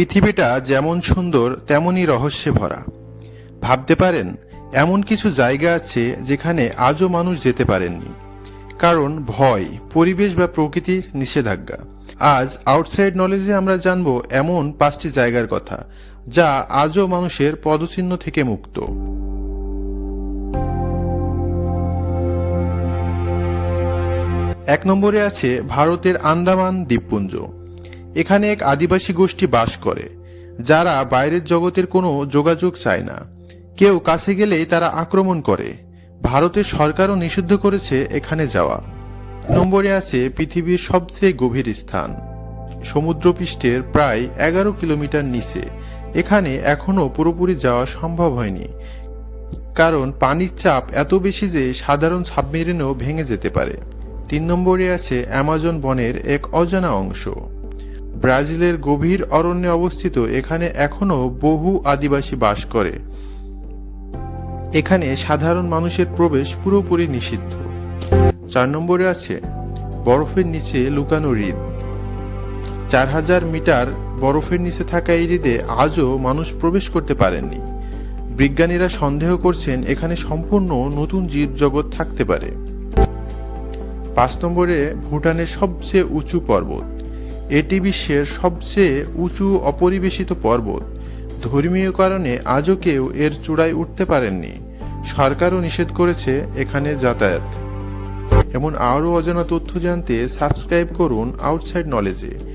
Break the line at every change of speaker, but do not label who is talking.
পৃথিবীটা যেমন সুন্দর, তেমনই রহস্যে ভরা। ভাবতে পারেন, এমন কিছু জায়গা আছে যেখানে আজও মানুষ যেতে পারেননি। কারণ ভয়, পরিবেশ বা প্রকৃতির নিষেধাজ্ঞা। আজ আউটসাইড নলেজে আমরা জানব এমন পাঁচটি জায়গার কথা, যা আজও মানুষের পদচিহ্ন থেকে মুক্ত। এক নম্বরে আছে ভারতের আন্দামান দ্বীপপুঞ্জ। এখানে এক আদিবাসী গোষ্ঠী বাস করে, যারা বাইরের জগতের কোনো যোগাযোগ চায় না। কেউ কাছে গেলেই তারা আক্রমণ করে। ভারতের সরকারও নিষিদ্ধ করেছে এখানে যাওয়া। নম্বরে আছে পৃথিবীর সবচেয়ে গভীর স্থান। সমুদ্রপৃষ্ঠের প্রায় এগারো কিলোমিটার নিচে। এখানে এখনও পুরোপুরি যাওয়া সম্ভব হয়নি। কারণ পানির চাপ এত বেশি যে সাধারণ সাবমেরিনও ভেঙে যেতে পারে। তিন নম্বরে আছে অ্যামাজন বনের এক অজানা অংশ। ব্রাজিলের গভীর অরণ্যে অবস্থিত এখানে এখনও বহু আদিবাসী বাস করে। এখানে সাধারণ মানুষের প্রবেশ পুরোপুরি নিষিদ্ধ। চার নম্বরে আছে, বরফের নিচে লুকানো হ্রদ। চার হাজার মিটার বরফের নিচে থাকা এই হ্রদে আজও মানুষ প্রবেশ করতে পারেননি। বিজ্ঞানীরা সন্দেহ করছেন এখানে সম্পূর্ণ নতুন জীবজগৎ থাকতে পারে। পাঁচ নম্বরে ভুটানের সবচেয়ে উঁচু পর্বত। এটি বিশ্বের সবচেয়ে উঁচু অপরিবেশিত পর্বত। ধর্মীয় কারণে আজও কেউ এর চূড়ায় উঠতে পারেননি। সরকারও নিষেধ করেছে এখানে যাতায়াত। এমন আরও অজানা তথ্য জানতে সাবস্ক্রাইব করুন আউটসাইড নলেজে।